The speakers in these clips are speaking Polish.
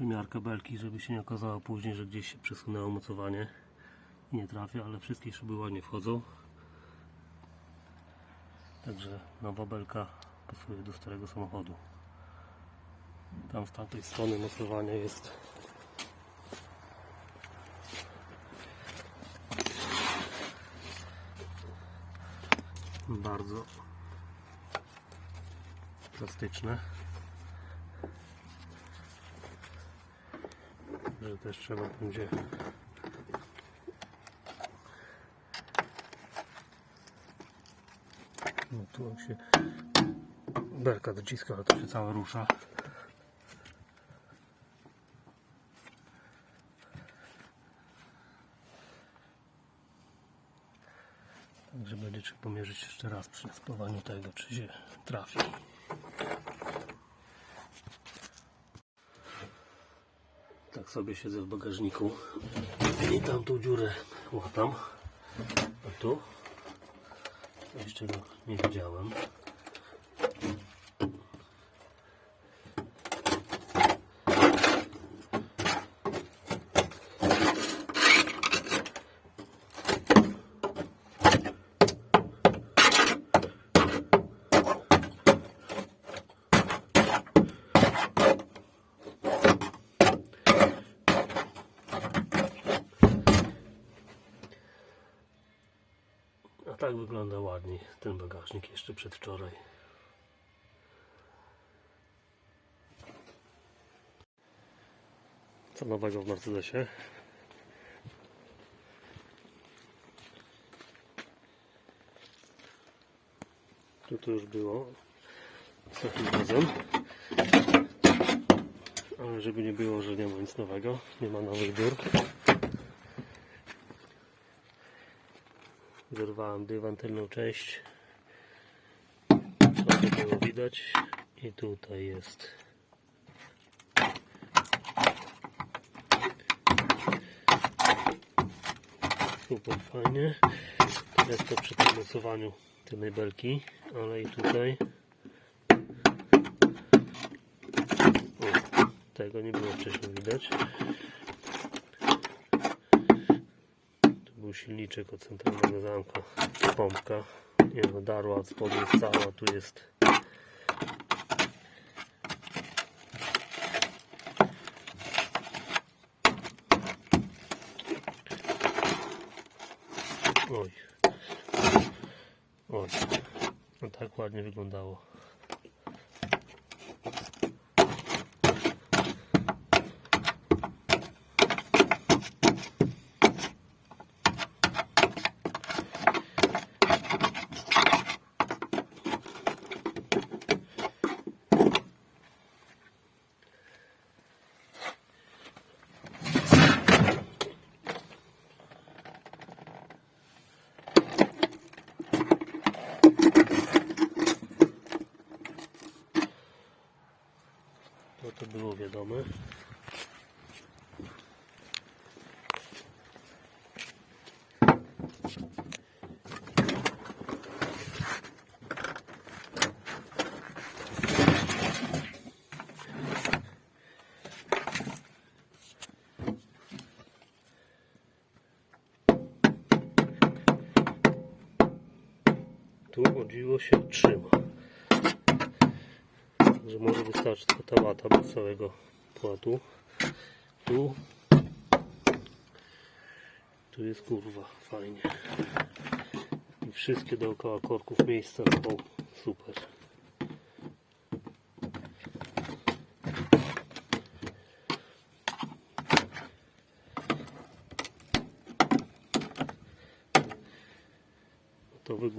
przymiarkę belki, żeby się nie okazało później, że gdzieś się przesunęło mocowanie i nie trafia, ale wszystkie szyby ładnie wchodzą. Także nowa belka pasuje do starego samochodu. Tam z tamtej strony mocowanie jest bardzo plastyczne. Też trzeba będzie no tu się belka dociska, ale to się całe rusza. Także będzie trzeba pomierzyć jeszcze raz przy spawaniu tego, czy się trafi. Sobie siedzę w bagażniku i tam tą dziurę łatam. A tu jeszcze go nie widziałem. A tak wygląda ładnie ten bagażnik jeszcze przedwczoraj. Co nowego w Mercedesie? Tu to już było ostatnim razem. Ale żeby nie było, że nie ma nic nowego, nie ma nowych dziur. Zerwałem dywan, tylną część. Trochę było widać. I tutaj jest. Super fajnie. Teraz to przy tym mocowaniu tylnej belki, ale i tutaj. O, tego nie było wcześniej widać. Tu był silniczek od centralnego zamka, pompka. Nie no, darła od spodu jest cała, tu jest Oj. Oj. No tak ładnie wyglądało. No to było wiadome. Tu o dziwo się trzyma. Że może wystarczy tylko ta łata bez całego płatu. Tu. Tu jest kurwa, fajnie. I wszystkie dookoła korków miejsca są super.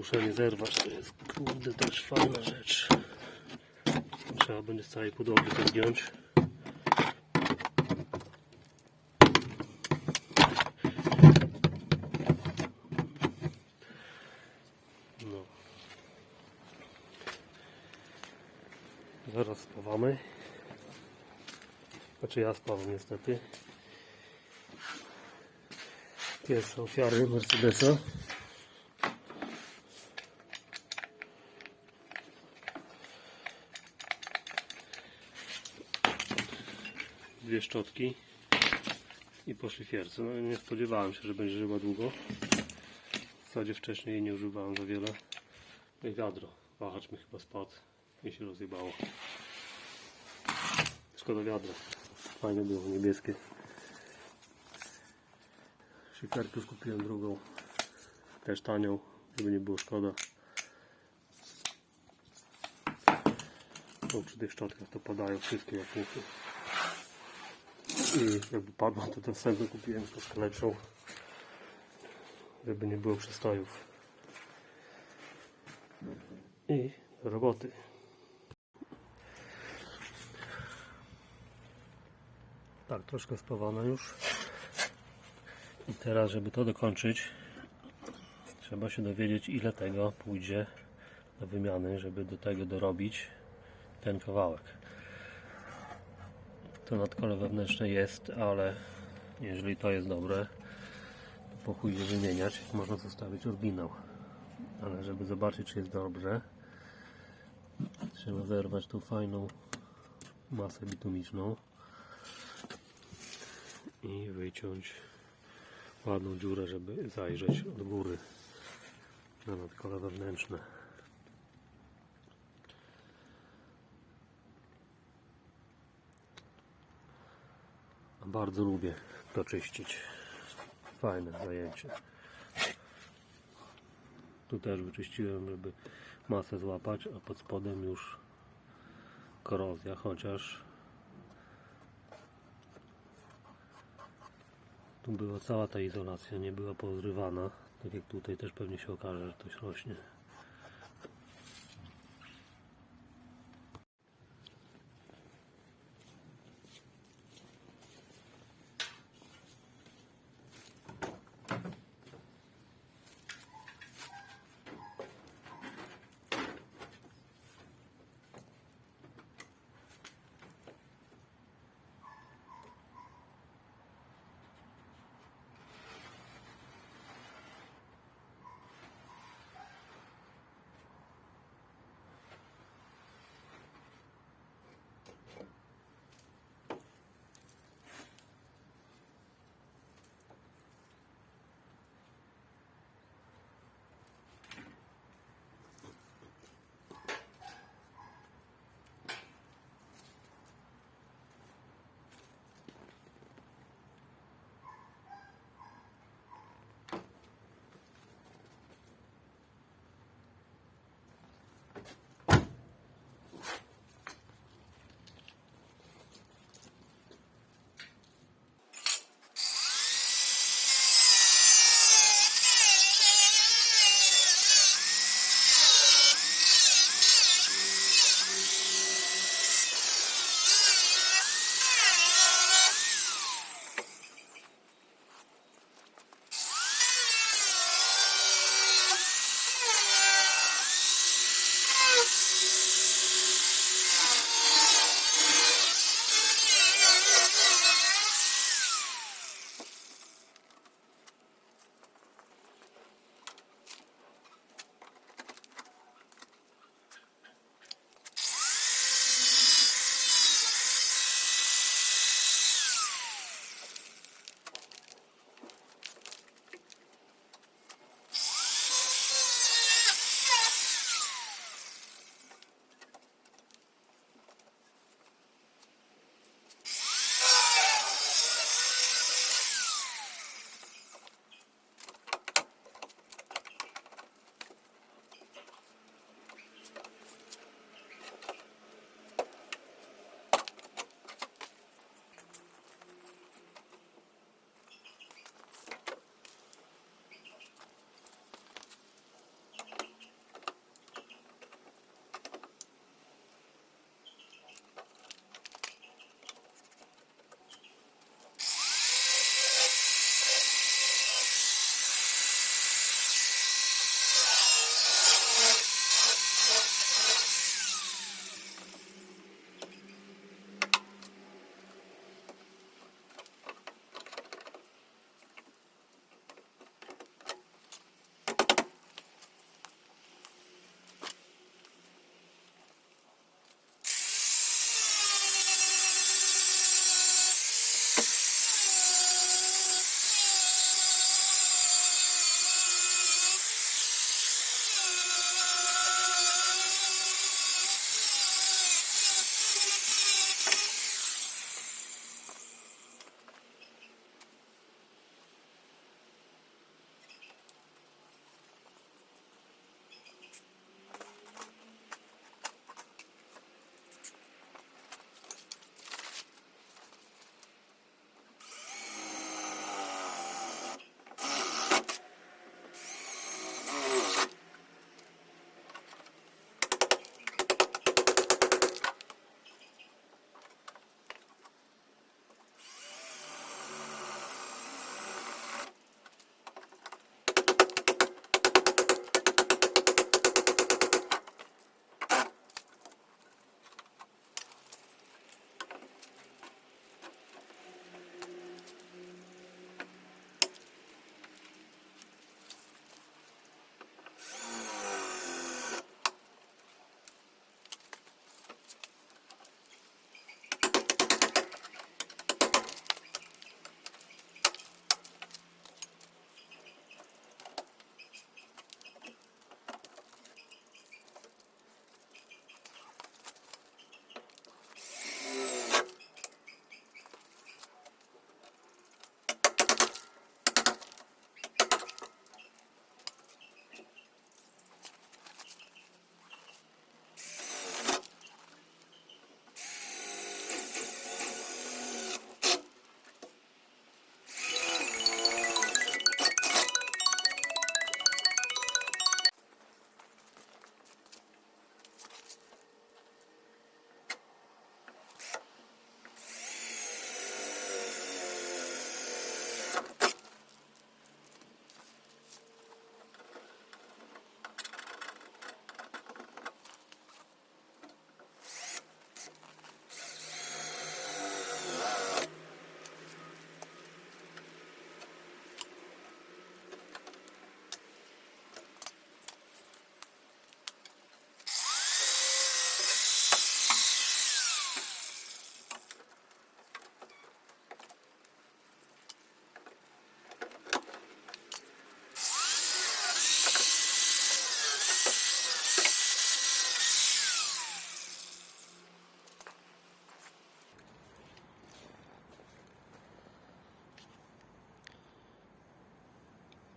To wygłuszenie zerwać to jest kurde też fajna rzecz. Trzeba będzie z całej podłogi to zdjąć. No. Zaraz spawamy. Znaczy ja spawam niestety. Pierwsze ofiary Mercedesa. Dwie szczotki i po szlifierce. No nie spodziewałem się, że będzie żyła długo. W zasadzie wcześniej jej nie używałem za wiele. No i wiadro. Wahacz mi chyba spadł i się rozjebało. Szkoda wiadra. Fajne było, niebieskie. Szlifierkę już kupiłem drugą. Też tanią, żeby nie było szkoda. Bo przy tych szczotkach to padają wszystkie jak muchy. I jakby padło, to następną kupiłem troszkę lepszą. Żeby nie było przestojów. I do roboty. Tak, troszkę spawana już. I teraz, żeby to dokończyć, trzeba się dowiedzieć, ile tego pójdzie do wymiany, żeby do tego dorobić ten kawałek. To nadkole wewnętrzne jest, ale jeżeli to jest dobre, to po chuj je wymieniać, można zostawić oryginał. Ale żeby zobaczyć, czy jest dobrze, trzeba zerwać tą fajną masę bitumiczną i wyciąć ładną dziurę, żeby zajrzeć od góry na nadkole wewnętrzne. Bardzo lubię to czyścić. Fajne zajęcie. Tu też wyczyściłem, żeby masę złapać, a pod spodem już korozja, chociaż tu była cała ta izolacja, nie była pozrywana. Tak jak tutaj też pewnie się okaże, że coś rośnie.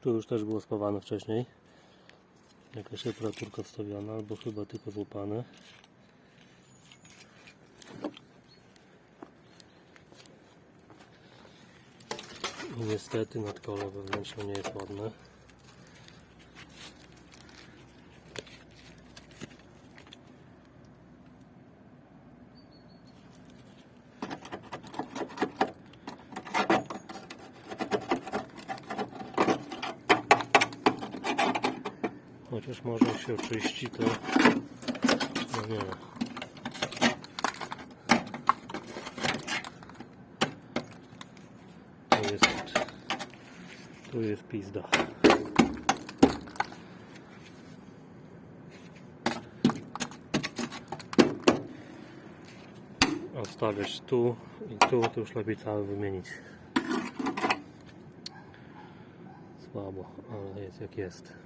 Tu już też było spawane wcześniej. Jakaś temperaturka wstawiona, albo chyba tylko złupane. I niestety nadkole wewnętrzne nie jest ładne. Chociaż może jak się oczyści to no nie. Tu jest tu jest pizda. Odstawiać tu i tu, to już lepiej cały wymienić. Słabo, ale jest jak jest.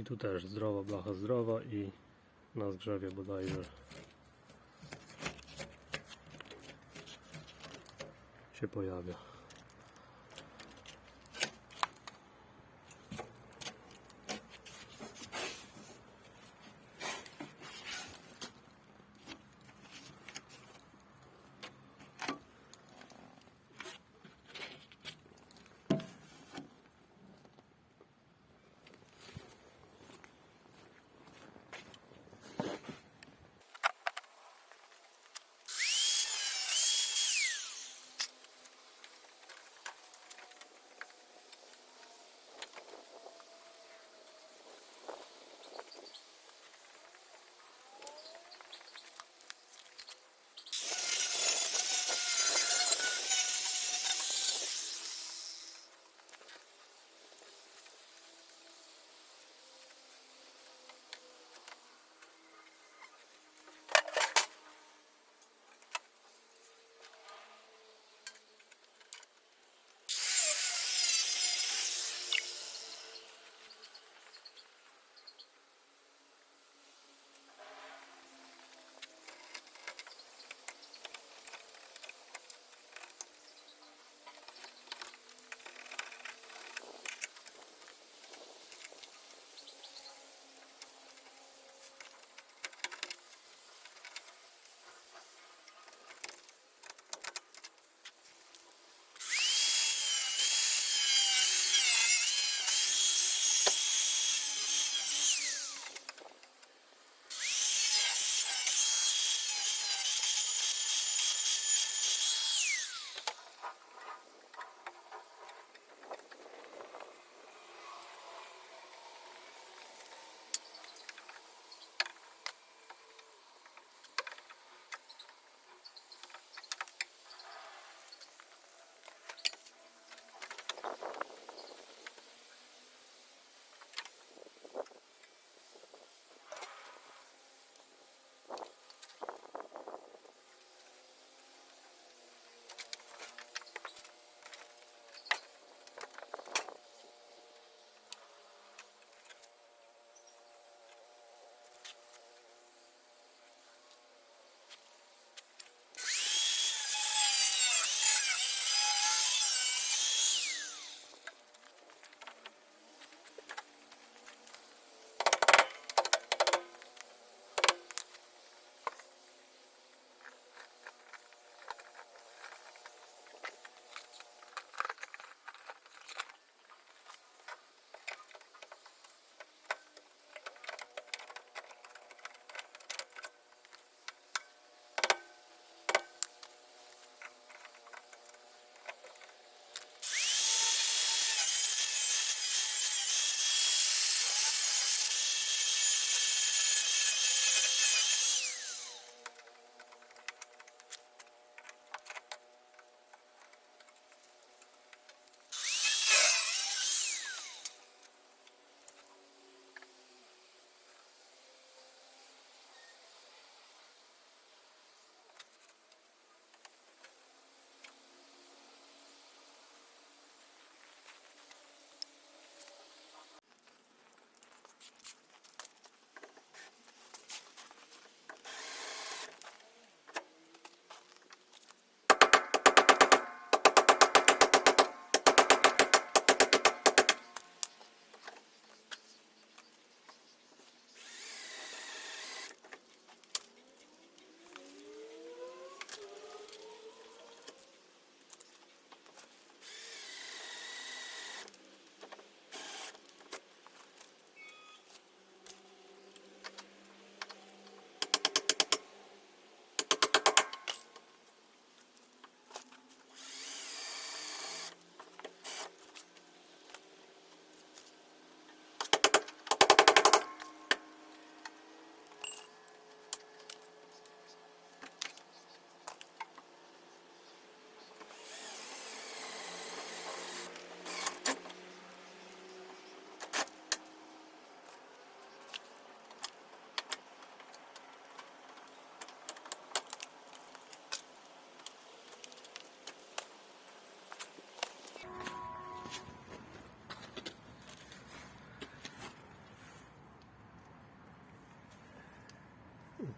I tu też zdrowa blacha zdrowa i na zgrzewie bodajże się pojawia.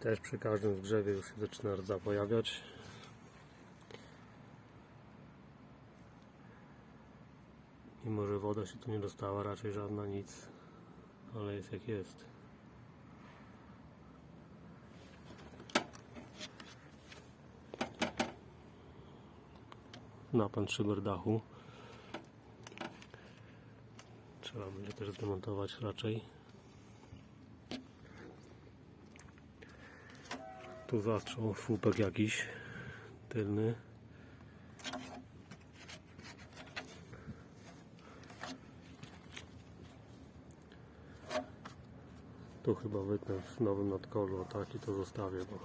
Też przy każdym zgrzewie już się zaczyna rdza pojawiać. Mimo, że woda się tu nie dostała, raczej żadna nic, ale jest jak jest. Napęd szyber dachu. Trzeba będzie też zdemontować raczej. Tu zastrzał słupek jakiś tylny. Tu chyba wytnę w nowym nadkolu, tak i to zostawię, bo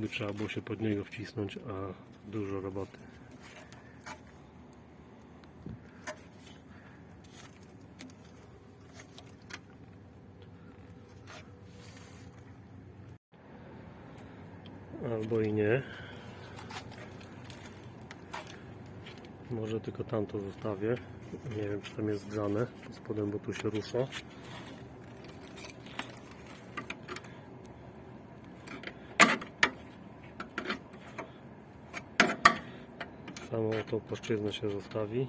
by trzeba było się pod niego wcisnąć, a dużo roboty. Albo i nie. Może tylko tamto zostawię. Nie wiem, czy tam jest zgrzane pod spodem, bo tu się rusza. Samą tą płaszczyznę się zostawi.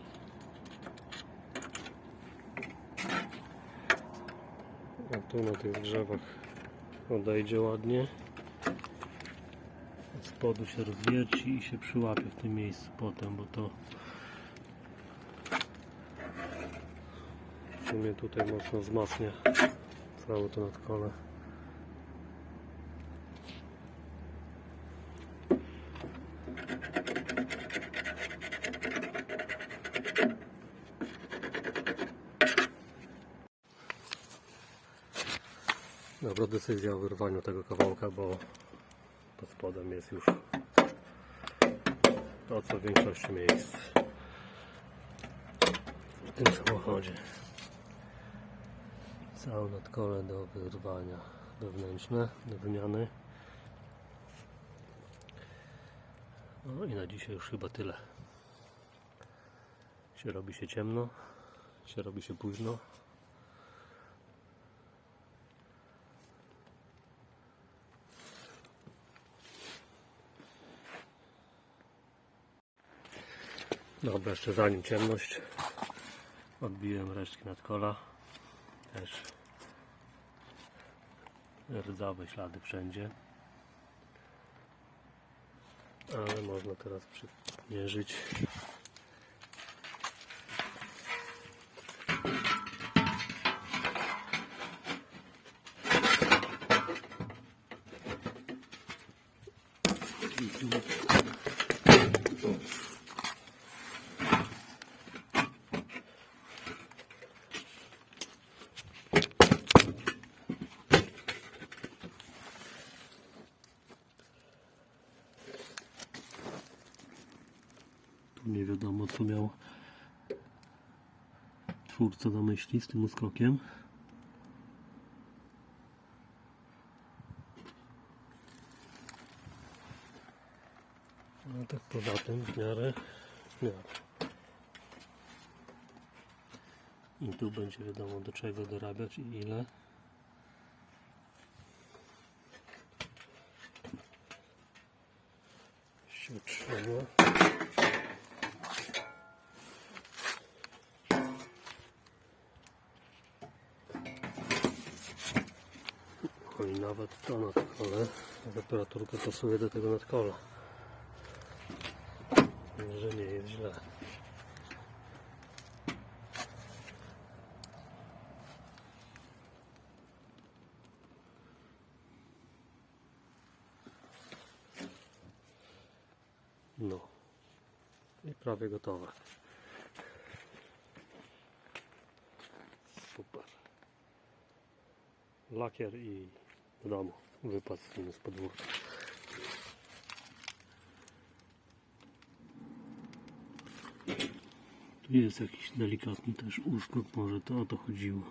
A tu na tych drzewach odejdzie ładnie. Spodu się rozwierci i się przyłapie w tym miejscu potem, bo to w sumie tutaj mocno wzmacnia całe to nadkole. Dobra decyzja o wyrwaniu tego kawałka, bo spodem jest już to co w większości miejsc w tym samochodzie. Całe nadkole do wyrwania wewnętrzne, do wymiany. No i na dzisiaj już chyba tyle. Się robi się ciemno, się robi się późno. Dobra, jeszcze zanim ciemność. Odbiłem resztki nadkola. Też rdzawe ślady wszędzie. Ale można teraz przymierzyć I tu Tu nie wiadomo co miał twórca na myśli z tym uskokiem. No tak poza tym w miarę, w miarę. I tu będzie wiadomo do czego dorabiać i ile. Się trzyma. O i nawet to nadkole, temperaturka pasuje do tego nadkola. Że nie jest źle. No. I prawie gotowe. Super. Lakier i do domu. Wypad z podwórka. Tu jest jakiś delikatny też uskok, może to o to chodziło.